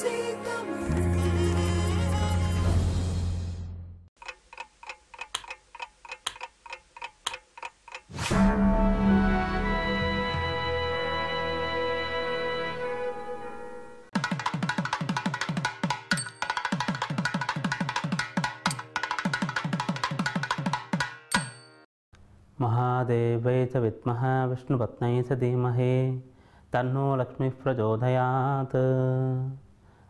महादेव च विम विष्णुपत्नै च धीमहे तन्नो लक्ष्मी प्रचोदयात्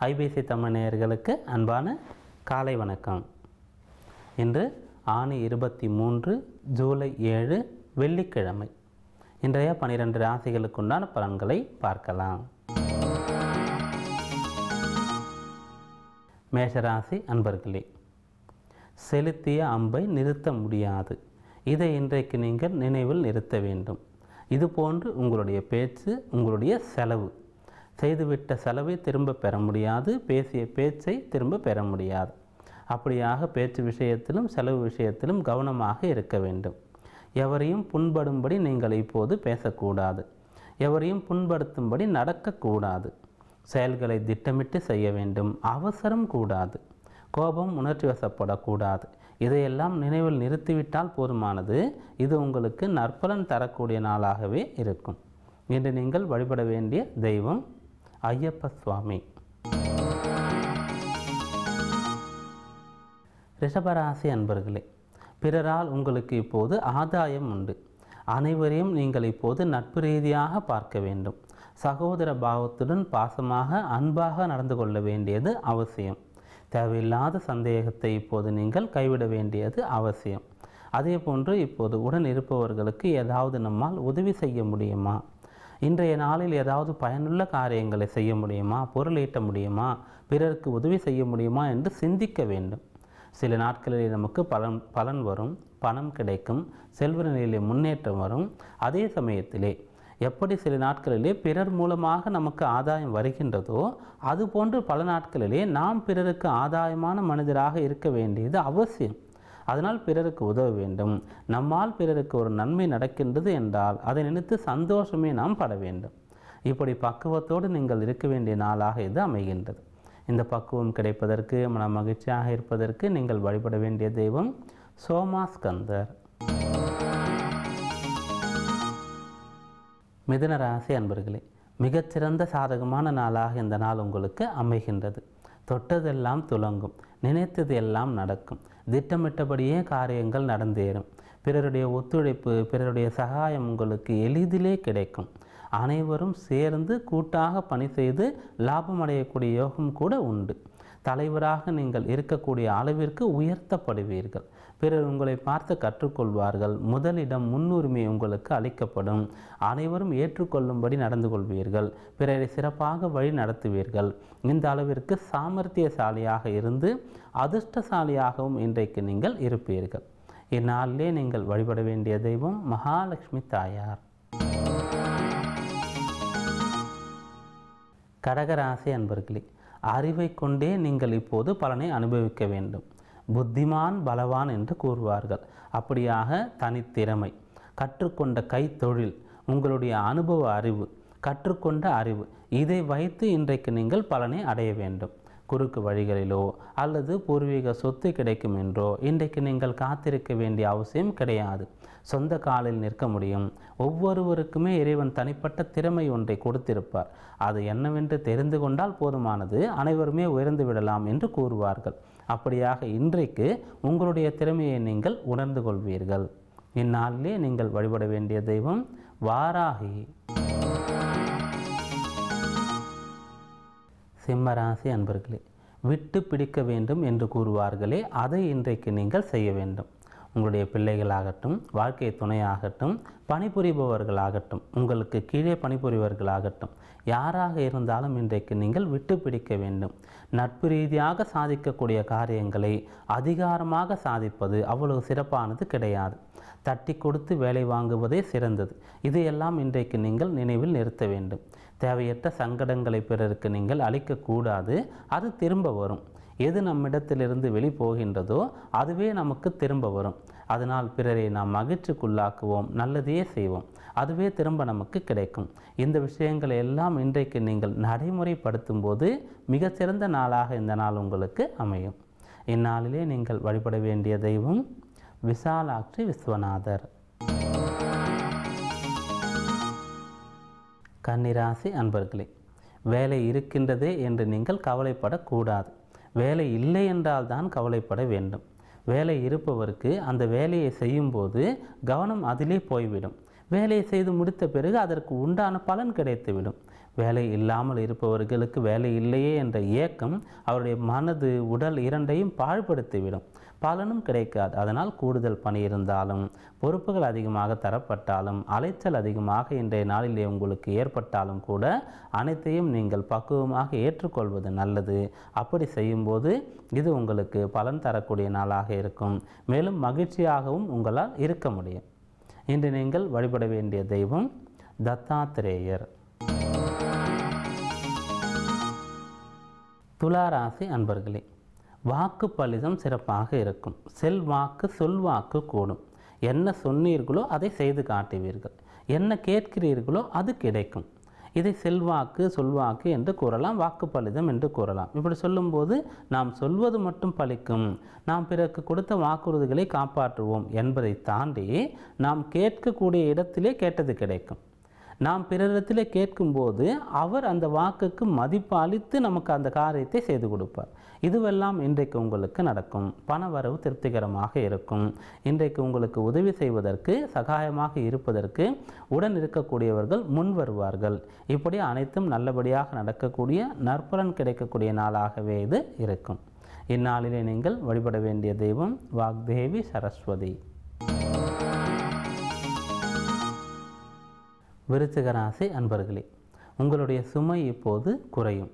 ஐபிசி தமிழ் நேயர்களுக்கு அன்பான காலை வணக்கம். இன்று ஆணி இருபத்தி மூன்று ஜூலை ஏழு வெள்ளிக்கிழமை. இன்றைய பனிரெண்டு ராசிகளுக்குண்டான பலன்களை பார்க்கலாம். மேஷராசி அன்பர்களே செலுத்திய அம்பை நிறுத்த முடியாது. இதை இன்றைக்கு நீங்கள் நினைவில் நிறுத்த வேண்டும். இதுபோன்று உங்களுடைய பேச்சு உங்களுடைய செலவு செய்துவிட்ட செலவை திரும்ப பெற முடியாது பேசிய பேச்சை திரும்ப பெற முடியாது. அப்படியாக பேச்சு விஷயத்திலும் செலவு விஷயத்திலும் கவனமாக இருக்க வேண்டும். எவரையும் புண்படும்படி நீங்கள் இப்போது பேசக்கூடாது. எவரையும் புண்படுத்தும்படி நடக்கக்கூடாது. செயல்களை திட்டமிட்டு செய்ய வேண்டும். அவசரம் கூடாது. கோபம் உணர்ச்சி வசப்படக்கூடாது. இதையெல்லாம் நினைவில் நிறுத்திவிட்டால் போதுமானது. இது உங்களுக்கு நற்பலன் தரக்கூடிய நாளாகவே இருக்கும். இன்று நீங்கள் வழிபட வேண்டிய தெய்வம் ஐயப்ப சுவாமி ரிஷபராசி அன்பர்களே பிறரால் உங்களுக்கு இப்போது ஆதாயம் உண்டு. அனைவரையும் நீங்கள் இப்போது நட்பு ரீதியாக பார்க்க வேண்டும். சகோதர பாவத்துடன் பாசமாக அன்பாக நடந்து கொள்ள வேண்டியது அவசியம். தேவையில்லாத சந்தேகத்தை இப்போது நீங்கள் கைவிட வேண்டியது அவசியம். அதே போன்று இப்போது உடன் இருப்பவர்களுக்கு ஏதாவது நம்மால் உதவி செய்ய முடியுமா? இன்றைய நாளில் ஏதாவது பயனுள்ள காரியங்களை செய்ய முடியுமா? பொருள் ஈட்ட முடியுமா? பிறருக்கு உதவி செய்ய முடியுமா? என்று சிந்திக்க வேண்டும். சில நாட்களிலே நமக்கு பலன் பலன் வரும் பணம் கிடைக்கும் செல்வ நிலையிலே முன்னேற்றம் வரும். அதே சமயத்திலே எப்படி சில நாட்களிலே பிறர் மூலமாக நமக்கு ஆதாயம் வருகின்றதோ அதுபோன்று பல நாட்களிலே நாம் பிறருக்கு ஆதாயமான மனிதராக இருக்க வேண்டியது அவசியம். அதனால் பிறருக்கு உதவ வேண்டும். நம்மால் பிறருக்கு ஒரு நன்மை நடக்கின்றது என்றால் அதை நினைத்து சந்தோஷமே நாம் பட வேண்டும். இப்படி பக்குவத்தோடு நீங்கள் இருக்க வேண்டிய நாளாக இது அமைகின்றது. இந்த பக்குவம் கிடைப்பதற்கு மன மகிழ்ச்சியாக இருப்பதற்கு நீங்கள் வழிபட வேண்டிய தெய்வம் சோமாஸ்கந்தர் மிதுன ராசி அன்பர்களே மிகச்சிறந்த சாதகமான நாளாக இந்த நாள் உங்களுக்கு அமைகின்றது. தொட்டதெல்லாம் துலங்கும் நினைத்தது எல்லாம் நடக்கும். திட்டமிட்டபடியே காரியங்கள் நடந்தேறும். பிறருடைய ஒத்துழைப்பு பிறருடைய சகாயம் உங்களுக்கு எளிதிலே கிடைக்கும். அனைவரும் சேர்ந்து கூட்டாக பணி செய்து லாபம் அடையக்கூடிய யோகம் கூட உண்டு. தலைவராக நீங்கள் இருக்கக்கூடிய அளவிற்கு உயர்த்தப்படுவீர்கள். பிறர் உங்களை பார்த்து கற்றுக்கொள்வார்கள். முதலிடம் முன்னுரிமை உங்களுக்கு அளிக்கப்படும். அனைவரும் ஏற்றுக்கொள்ளும்படி நடந்து கொள்வீர்கள். பிறரை சிறப்பாக வழி நடத்துவீர்கள். இந்த அளவிற்கு சாமர்த்தியசாலியாக இருந்து அதிர்ஷ்டசாலியாகவும் இன்றைக்கு நீங்கள் இருப்பீர்கள். இந்நாளிலே நீங்கள் வழிபட வேண்டிய தெய்வம் மகாலட்சுமி தாயார். கடகராசி அன்பர்களே அறிவை கொண்டே நீங்கள் இப்போது பலனை அனுபவிக்க வேண்டும். புத்திமான் பலவான் என்று கூறுவார்கள். அப்படியாக தனித்திறமை கற்றுக்கொண்ட கைத்தொழில் உங்களுடைய அனுபவ அறிவு கற்றுக்கொண்ட அறிவு இதை வைத்து இன்றைக்கு நீங்கள் பலனை அடைய வேண்டும். குறுக்கு வழிகளிலோ அல்லது பூர்வீக சொத்து கிடைக்கும் என்றோ இன்றைக்கு நீங்கள் காத்திருக்க வேண்டிய அவசியம் கிடையாது. சொந்த காலில் நிற்க முடியும். ஒவ்வொருவருக்குமே இறைவன் தனிப்பட்ட திறமை ஒன்றை கொடுத்திருப்பார். அது என்னவென்று தெரிந்து கொண்டால் போதுமானது. அனைவருமே உயர்ந்து விடலாம் என்று கூறுவார்கள். அப்படியாக இன்றைக்கு உங்களுடைய திறமையை நீங்கள் உணர்ந்து கொள்வீர்கள். இந்நாளிலே நீங்கள் வழிபட வேண்டிய தெய்வம் வாராகி. சிம்மராசி அன்பர்களே விட்டு பிடிக்க வேண்டும் என்று கூறுவார்களே அதை இன்றைக்கு நீங்கள் செய்ய வேண்டும். உங்களுடைய பிள்ளைகளாகட்டும் வாழ்க்கை துணையாகட்டும் பணிபுரிபவர்களாகட்டும் உங்களுக்கு கீழே பணிபுரிவர்களாகட்டும் யாராக இருந்தாலும் இன்றைக்கு நீங்கள் விட்டு பிடிக்க வேண்டும். நட்பு ரீதியாக சாதிக்கக்கூடிய காரியங்களை அதிகாரமாக சாதிப்பது அவ்வளவு சிறப்பானது கிடையாது. தட்டி கொடுத்து வேலை வாங்குவதே சிறந்தது. இதையெல்லாம் இன்றைக்கு நீங்கள் நினைவில் நிறுத்த வேண்டும். தேவையற்ற சங்கடங்களை பிறருக்கு நீங்கள் அளிக்கக்கூடாது அது திரும்ப வரும். எது நம்மிடத்திலிருந்து வெளி போகின்றதோ அதுவே நமக்கு திரும்ப வரும். அதனால் பிறரை நாம் மகிழ்ச்சிக்குள்ளாக்குவோம் நல்லதையே செய்வோம். அதுவே திரும்ப நமக்கு கிடைக்கும். இந்த விஷயங்களை எல்லாம் இன்றைக்கு நீங்கள் நடைமுறைப்படுத்தும் போது மிகச்சிறந்த நாளாக இந்த நாள் உங்களுக்கு அமையும். இந்நாளிலே நீங்கள் வழிபட வேண்டிய தெய்வம் விசாலாட்சி விஸ்வநாதர். கன்னிராசி அன்பர்களே வேலை இருக்கின்றதே என்று நீங்கள் கவலைப்படக்கூடாது. வேலை இல்லை என்றால் தான் கவலைப்பட வேண்டும். வேலை இருப்பவருக்கு அந்த வேலையை செய்யும்போது கவனம் அதிலே போய்விடும். வேலையை செய்து முடித்த பிறகு அதற்கு உண்டான பலன் கிடைத்துவிடும். வேலை இல்லாமல் இருப்பவர்களுக்கு வேலை இல்லையே என்ற ஏக்கம் அவருடைய மனது உடல் இரண்டையும் பாழ்படுத்திவிடும். பலனும் கிடைக்காது. அதனால் கூடுதல் பணி இருந்தாலும் பொறுப்புகள் அதிகமாக தரப்பட்டாலும் அலைச்சல் அதிகமாக இன்றைய நாளிலே உங்களுக்கு ஏற்பட்டாலும் கூட அனைத்தையும் நீங்கள் பக்குவமாக ஏற்றுக்கொள்வது நல்லது. அப்படி செய்யும்போது இது உங்களுக்கு பலன் தரக்கூடிய நாளாக இருக்கும். மேலும் மகிழ்ச்சியாகவும் உங்களால் இருக்க முடியும். இன்று நீங்கள் வழிபட வேண்டிய தெய்வம் தத்தாத்திரேயர். துளாராசி அன்பர்களே வாக்கு பலிதம் சிறப்பாக இருக்கும். செல்வாக்கு சொல்வாக்கு கூடும். என்ன சொன்னீர்களோ அதை செய்து காட்டுவீர்கள். என்ன கேட்கிறீர்களோ அது கிடைக்கும். இதை செல்வாக்கு சொல்வாக்கு என்று கூறலாம் வாக்கு பலிதம் என்று கூறலாம். இப்படி சொல்லும்போது நாம் சொல்வது மட்டும் பலிக்கும் நாம் பிறகு கொடுத்த வாக்குறுதிகளை காப்பாற்றுவோம் என்பதை தாண்டி நாம் கேட்கக்கூடிய இடத்திலே கேட்டது கிடைக்கும். நாம் பிறரிடத்தில் கேட்கும்போது அவர் அந்த வாக்குக்கு மதிப்பு அளித்து நமக்கு அந்த காரியத்தை செய்து கொடுப்பார். இதுவெல்லாம் இன்றைக்கு உங்களுக்கு நடக்கும். பண வரவு திருப்திகரமாக இருக்கும். இன்றைக்கு உங்களுக்கு உதவி செய்வதற்கு சகாயமாக இருப்பதற்கு உடன் இருக்கக்கூடியவர்கள் முன் வருவார்கள். இப்படி அனைத்தும் நல்லபடியாக நடக்கக்கூடிய நற்பலன் கிடைக்கக்கூடிய நாளாகவே இது இருக்கும். இந்நாளிலே நீங்கள் வழிபட வேண்டிய தெய்வம் வாக்தேவி சரஸ்வதி. விருச்சிக ராசி அன்பர்களே உங்களுடைய சுமை இப்போது குறையும்.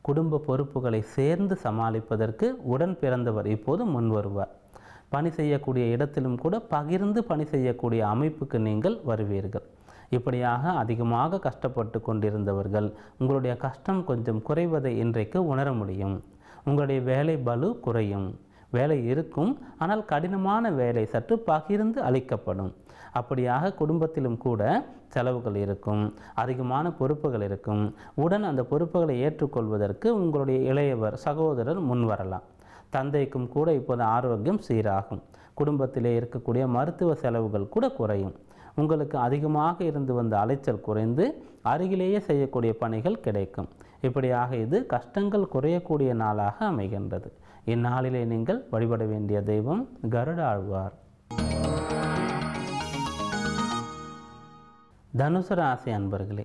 குடும்ப பொறுப்புகளை சேர்ந்து சமாளிப்பதற்கு உடன் பிறந்தவர் இப்போது முன் வருவார். பணி செய்யக்கூடிய இடத்திலும் கூட பகிர்ந்து பணி செய்யக்கூடிய அமைப்புக்கு நீங்கள் வருவீர்கள். இப்படியாக அதிகமாக கஷ்டப்பட்டு கொண்டிருந்தவர்கள் உங்களுடைய கஷ்டம் கொஞ்சம் குறைவதை இன்றைக்கு உணர முடியும். உங்களுடைய வேலை பலு குறையும். வேலை இருக்கும் ஆனால் கடினமான வேலை சற்று பகிர்ந்து அளிக்கப்படும். அப்படியாக குடும்பத்திலும் கூட செலவுகள் இருக்கும் அதிகமான பொறுப்புகள் இருக்கும். உடன் அந்த பொறுப்புகளை ஏற்றுக்கொள்வதற்கு உங்களுடைய இளையவர் சகோதரர் முன் வரலாம். தந்தைக்கும் கூட இப்போது ஆரோக்கியம் சீராகும். குடும்பத்திலே இருக்கக்கூடிய மருத்துவ செலவுகள் கூட குறையும். உங்களுக்கு அதிகமாக இருந்து வந்த அலைச்சல் குறைந்து அருகிலேயே செய்யக்கூடிய பணிகள் கிடைக்கும். இப்படியாக இது கஷ்டங்கள் குறையக்கூடிய நாளாக அமைகின்றது. இந்நாளிலே நீங்கள் வழிபட வேண்டிய தெய்வம் கருடாழ்வார். தனுசு ராசி அன்பர்களே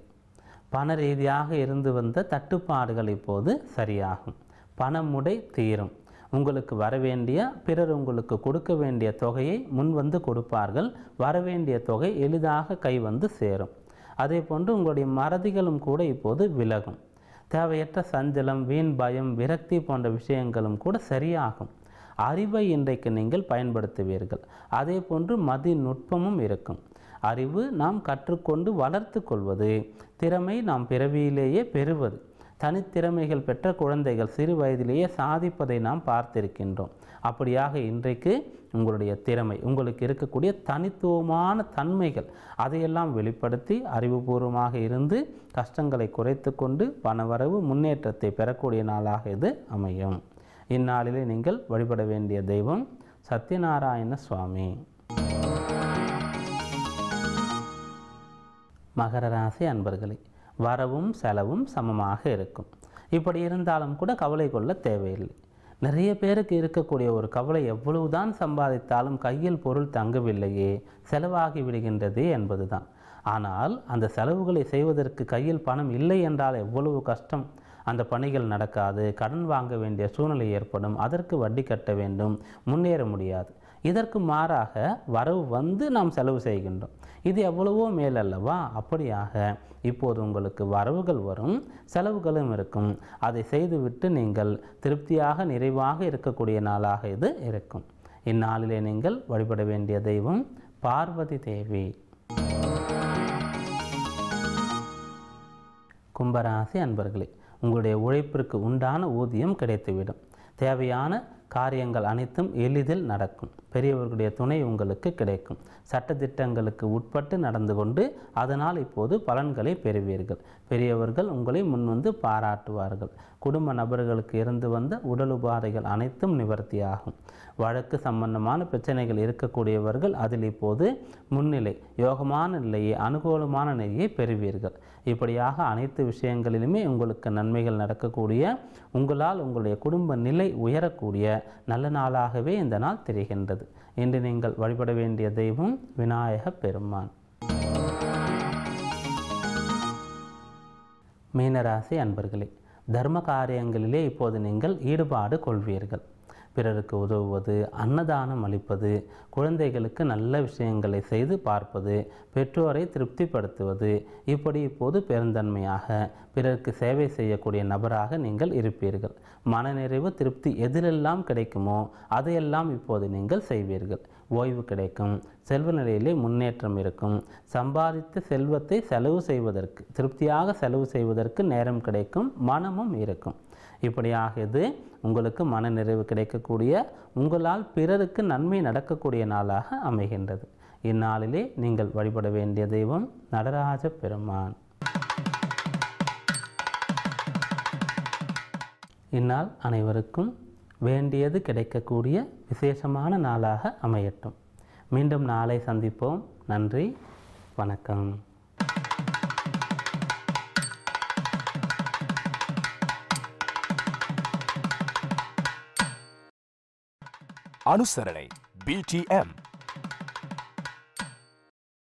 பண ரீதியாக இருந்து வந்த தட்டுப்பாடுகள் இப்போது சரியாகும். பணமுடை தீரும். உங்களுக்கு வரவேண்டிய பிறர் உங்களுக்கு கொடுக்க வேண்டிய தொகையை முன் வந்து கொடுப்பார்கள். வரவேண்டிய தொகை எளிதாக கை வந்து சேரும். அதே போன்று உங்களுடைய மறதிகளும் கூட இப்போது விலகும். தேவையற்ற சஞ்சலம் வீண் பயம் விரக்தி போன்ற விஷயங்களும் கூட சரியாகும். அறிவை இன்றைக்கு நீங்கள் பயன்படுத்துவீர்கள். அதே போன்று மதி நுட்பமும் இருக்கும். அறிவு நாம் கற்றுக்கொண்டு வளர்த்து கொள்வது. திறமை நாம் பிறவியிலேயே பெறுவது. தனித்திறமைகள் பெற்ற குழந்தைகள் சிறு வயதிலேயே சாதிப்பதை நாம் பார்த்திருக்கின்றோம். அப்படியாக இன்றைக்கு உங்களுடைய திறமை உங்களுக்கு இருக்கக்கூடிய தனித்துவமான தன்மைகள் அதையெல்லாம் வெளிப்படுத்தி அறிவுபூர்வமாக இருந்து கஷ்டங்களை குறைத்து கொண்டு பணவரவு முன்னேற்றத்தை பெறக்கூடிய நாளாக இது அமையும். இந்நாளிலே நீங்கள் வழிபட வேண்டிய தெய்வம் சத்யநாராயண சுவாமி. மகர ராசி அன்பர்களே வரவும் செலவும் சமமாக இருக்கும். இப்படி இருந்தாலும் கூட கவலை கொள்ள தேவையில்லை. நிறைய பேருக்கு இருக்கக்கூடிய ஒரு கவலை எவ்வளவுதான் சம்பாதித்தாலும் கையில் பொருள் தங்கவில்லையே செலவாகி விடுகின்றது என்பதுதான். ஆனால் அந்த செலவுகளை செய்வதற்கு கையில் பணம் இல்லை என்றால் எவ்வளவு கஷ்டம். அந்த பணிகள் நடக்காது கடன் வாங்க வேண்டிய சூழ்நிலை ஏற்படும் அதற்கு வட்டி கட்ட வேண்டும் முன்னேற முடியாது. இதற்கு மாறாக வரவு வந்து நாம் செலவு செய்கின்றோம். இது எவ்வளவோ மேல் அல்லவா அப்படியாக இப்போது உங்களுக்கு வரவுகள் வரும் செலவுகளும் இருக்கும். அதை செய்துவிட்டு நீங்கள் திருப்தியாக நிறைவாக இருக்கக்கூடிய நாளாக இது இருக்கும். இந்நாளிலே நீங்கள் வழிபட வேண்டிய தெய்வம் பார்வதி தேவி. கும்பராசி அன்பர்களே உங்களுடைய உழைப்பிற்கு உண்டான ஊதியம் கிடைத்துவிடும். தேவையான காரியங்கள் அனைத்தும் எளிதில் நடக்கும். பெரியவர்களுடைய துணை உங்களுக்கு கிடைக்கும். சட்டத்திட்டங்களுக்கு உட்பட்டு நடந்து கொண்டு அதனால் இப்போது பலன்களை பெறுவீர்கள். பெரியவர்கள் உங்களை முன்வந்து பாராட்டுவார்கள். குடும்ப நபர்களுக்கு இருந்து வந்த உடல் உபாதைகள் அனைத்தும் நிவர்த்தியாகும். வழக்கு சம்பந்தமான பிரச்சனைகள் இருக்கக்கூடியவர்கள் அதில் இப்போது முன்னிலை யோகமான நிலையை அனுகூலமான நிலையை பெறுவீர்கள். இப்படியாக அனைத்து விஷயங்களிலுமே உங்களுக்கு நன்மைகள் நடக்கக்கூடிய உங்களால் உங்களுடைய குடும்ப நிலை உயரக்கூடிய நல்ல நாளாகவே இந்த நாள் தெரிகின்றது. இன்று நீங்கள் வழிபட வேண்டிய தெய்வம் விநாயக பெருமான். மீனராசி அன்பர்களே தர்ம காரியங்களிலே இப்போது நீங்கள் ஈடுபாடு கொள்வீர்கள். பிறருக்கு உதவுவது அன்னதானம் அளிப்பது குழந்தைகளுக்கு நல்ல விஷயங்களை செய்து பார்ப்பது பெற்றோரை திருப்திப்படுத்துவது இப்படி இப்போது பெருந்தன்மையாக பிறருக்கு சேவை செய்யக்கூடிய நபராக நீங்கள் இருப்பீர்கள். மனநிறைவு திருப்தி எதிலெல்லாம் கிடைக்குமோ அதையெல்லாம் இப்போது நீங்கள் செய்வீர்கள். ஓய்வு கிடைக்கும். செல்வ நிலையிலே முன்னேற்றம் இருக்கும். சம்பாதித்த செல்வத்தை செலவு செய்வதற்கு திருப்தியாக செலவு செய்வதற்கு நேரம் கிடைக்கும் மனமும் இருக்கும். இப்படியாக இது உங்களுக்கு மனநிறைவு கிடைக்கக்கூடிய உங்களால் பிறருக்கு நன்மை நடக்கக்கூடிய நாளாக அமைகின்றது. இந்நாளிலே நீங்கள் வழிபட வேண்டிய தெய்வம் நடராஜ பெருமான். இந்நாள் அனைவருக்கும் வேண்டியது கிடைக்கக்கூடிய விசேஷமான நாளாக அமையட்டும். மீண்டும் நாளை சந்திப்போம். நன்றி. வணக்கம். அனுசரணை பிடிஎம்